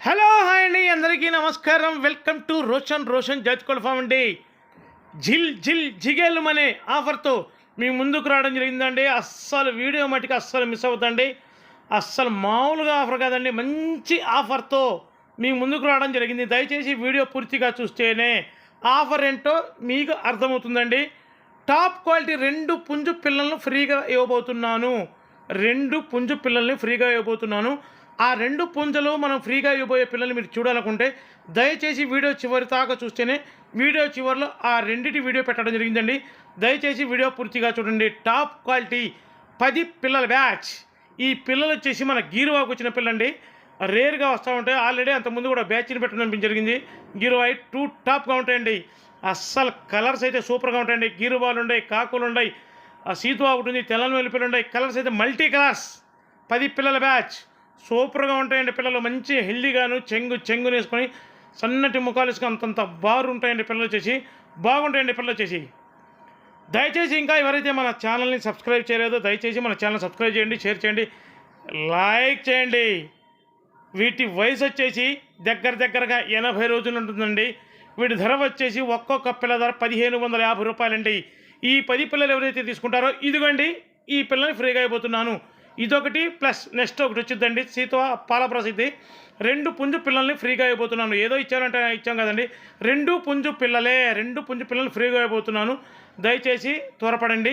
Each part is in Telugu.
హలో హాయ్ అండి. అందరికీ నమస్కారం. వెల్కమ్ టు రోషన్ రోషన్ జాతికోళ్ళ ఫామ్ అండి. జిల్ జిల్ జిగేలు అనే ఆఫర్తో మీ ముందుకు రావడం జరిగిందండి. అస్సలు వీడియో మటుకు అస్సలు మిస్ అవుతుందండి అస్సలు మామూలుగా ఆఫర్ కాదండి. మంచి ఆఫర్తో మీ ముందుకు రావడం జరిగింది. దయచేసి వీడియో పూర్తిగా చూస్తేనే ఆఫర్ ఏంటో మీకు అర్థమవుతుందండి. టాప్ క్వాలిటీ రెండు పుంజు పిల్లలను ఫ్రీగా ఇవ్వబోతున్నాను. రెండు పుంజు పిల్లల్ని ఫ్రీగా ఇవ్వబోతున్నాను. ఆ రెండు పుంజలు మనం ఫ్రీగా ఇవ్వబోయే పిల్లల్ని మీరు చూడాలనుకుంటే దయచేసి వీడియో చివరి దాకా చూస్తేనే వీడియో చివరిలో ఆ రెండింటి వీడియో పెట్టడం జరిగిందండి. దయచేసి వీడియో పూర్తిగా చూడండి. టాప్ క్వాలిటీ పది పిల్లల బ్యాచ్. ఈ పిల్లలు వచ్చేసి మన గీరువాకు వచ్చిన పిల్లండి. రేర్గా వస్తూ ఉంటాయి. ఆల్రెడీ అంతకుముందు కూడా బ్యాచ్ని పెట్టడం జరిగింది. గీరువాయి టూ టాప్గా ఉంటాయండి. అస్సలు కలర్స్ అయితే సూపర్గా ఉంటాయండి. గీరువాలు ఉన్నాయి కాకులు ఉన్నాయి ఆ సీతువా ఉంటుంది తెల్లని వెలుపులు ఉన్నాయి. కలర్స్ అయితే మల్టీ కలర్స్. పది పిల్లల బ్యాచ్. సూపర్గా ఉంటాయండి పిల్లలు. మంచి హెల్దీగాను చెంగు చెంగు వేసుకొని సన్నటి ముఖాలు అంతంత బారు ఉంటాయండి పిల్లలు వచ్చేసి బాగుంటాయండి పిల్లలు వచ్చేసి దయచేసి ఇంకా ఎవరైతే మన ఛానల్ని సబ్స్క్రైబ్ చేయలేదో దయచేసి మన ఛానల్ సబ్స్క్రైబ్ చేయండి షేర్ చేయండి లైక్ చేయండి. వీటి వయసు వచ్చేసి దగ్గర దగ్గరగా ఎనభై రోజులు ఉంటుందండి. వీటి ధర వచ్చేసి ఒక్కొక్క పిల్ల ధర పదిహేను వందల యాభై రూపాయలండి. ఈ పది పిల్లలు ఎవరైతే తీసుకుంటారో ఇదిగోండి ఈ పిల్లని ఫ్రీగా అయిపోతున్నాను ఇదొకటి ప్లస్ నెక్స్ట్ ఒకటి వచ్చిందండి. సీత పాల ప్రసిద్ధి రెండు పుంజు పిల్లల్ని ఫ్రీగా అయిపోతున్నాను ఏదో ఇచ్చానంటే ఇచ్చాం కదండి. రెండు పుంజు పిల్లలే రెండు పుంజు పిల్లల్ని ఫ్రీగా అయిపోతున్నాను దయచేసి త్వరపడండి.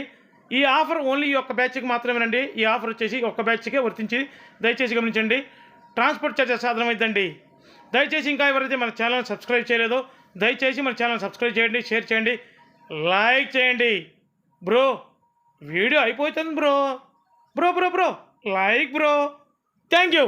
ఈ ఆఫర్ ఓన్లీ ఈ ఒక్క బ్యాచ్కి మాత్రమేనండి. ఈ ఆఫర్ వచ్చేసి ఒక్క బ్యాచ్కే వర్తించి దయచేసి గమనించండి. ట్రాన్స్పోర్ట్ ఛార్జెస్ సాధనమైందండి దయచేసి ఇంకా ఎవరైతే మన ఛానల్ సబ్స్క్రైబ్ చేయలేదో దయచేసి మన ఛానల్ సబ్స్క్రైబ్ చేయండి షేర్ చేయండి లైక్ చేయండి. బ్రో వీడియో అయిపోతుంది bro. Bro bro bro like bro thank you